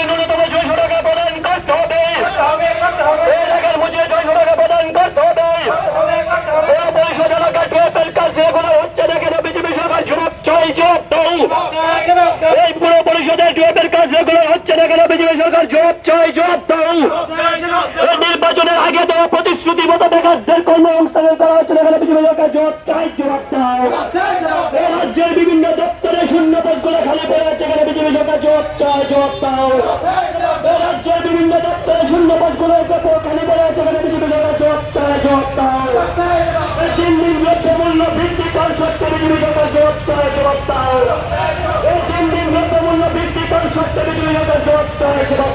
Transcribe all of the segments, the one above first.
যদি ন্যূনতম ছয়শো টাকা প্রদান করতে হবে। এই টাকার মধ্যে ছয়শো প্রদান করতে হবে। পরিষদ এলাকা টুয়েলভের কাছে এগুলো হচ্ছে না কেন বিজেপি সরকার জবাব চাই জবাব এই পুরো পরিষদের টুয়েলভের কাছে এগুলো হচ্ছে না কেন বিজেপি সরকার জবাব চাই জবাব দাও। এই নির্বাচনের আগে তো প্রতিশ্রুতি মতো বেকারদের কর্মসংস্থানের করা হচ্ছে না কেন বিজেপি সরকার জবাব চাই জবাব দাও। রাজ্যের বিভিন্ন দপ্তরে শূন্য পদগুলো খালি পড়ে আছে। সরকার জবাব চাই জবাব দাও রাজ্যের বিভিন্ন দপ্তরে শূন্য পদগুলো খালি পড়ে আছে কেন বিজেপি সরকার জবাব দাও তিন দিন দিন দ্রব্যমূল্য বৃদ্ধি কর বিজেপি জবাব চাই জবাব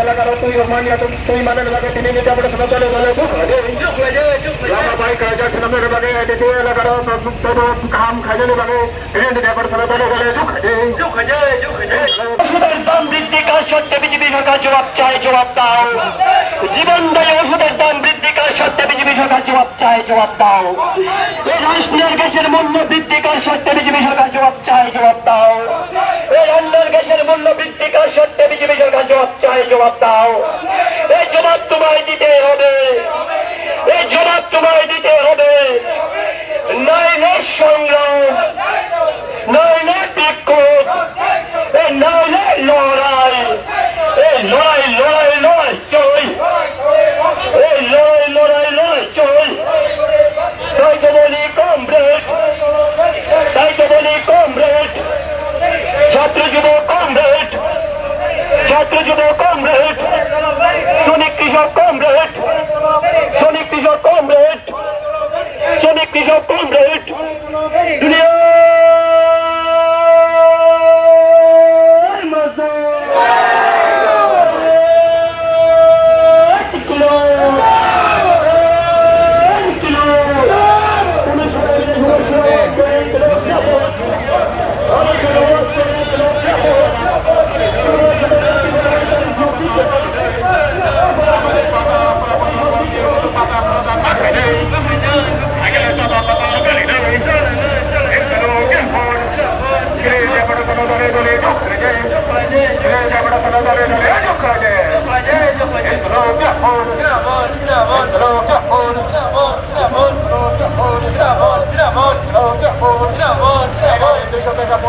এলাকার তুই মানিয়া তুই লাগে তিনি নিতে আমরা শোনা চলে গেলে দুঃখ লামা বাই করা যাচ্ছে না মেরে বাগে এদেশে এলাকার তত কাম খাইলে বাগে তিনি নিতে আমরা শোনা চলে গেলে দুঃখ ওষুধের দাম বৃদ্ধি কার সত্ত্বে বিজেপি সরকার জবাব চায় জবাব দাও এই রাষ্ট্রীয় গ্যাসের মূল্য বৃদ্ধি কার সত্ত্বে বিজেপি সরকার জবাব চায়, জবাব দাও। মূল্য বৃদ্ধি সত্যি সত্ত্বে বিজেপি কাছে জবাব চায় জবাব দাও। এই জবাব তোমায় দিতে হবে। এই জবাব তোমায় দিতে হবে। নইলে সংগ্রাম নইলে বিক্ষোভ, এই নইলে লড়াই, এই লড়াই ছাত্র যুব কমরেড শ্রমিক কৃষক কমরেড শ্রমিক কৃষক কমরেড শ্রমিক কৃষক কমরেড দুনিয়া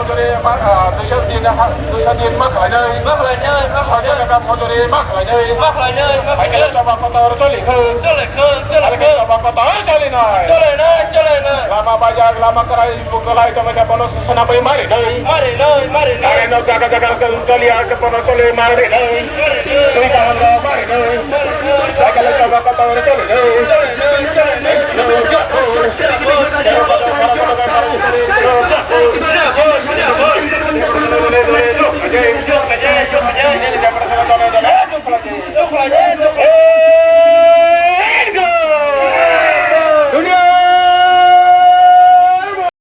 দুশো দিন দুশো দিন মাখ হয় নাই মাখ হয় নাই মাখ হয় নাই টাকা মজুরি মাখ হয় নাই মাখ হয় নাই আইকালে চাবা কথা চলি চলে চলে চাবা কথা চলি নাই চলে না চলে না লামা বাজার লামা করাই গলাই তুমি বলো সোনা বই মারি নাই মারি নাই মারি নাই না জায়গা জায়গা চলি আর কোনো চলে মারি নাই তুই কামন মারি নাই আইকালে চাবা কথা চলি নাই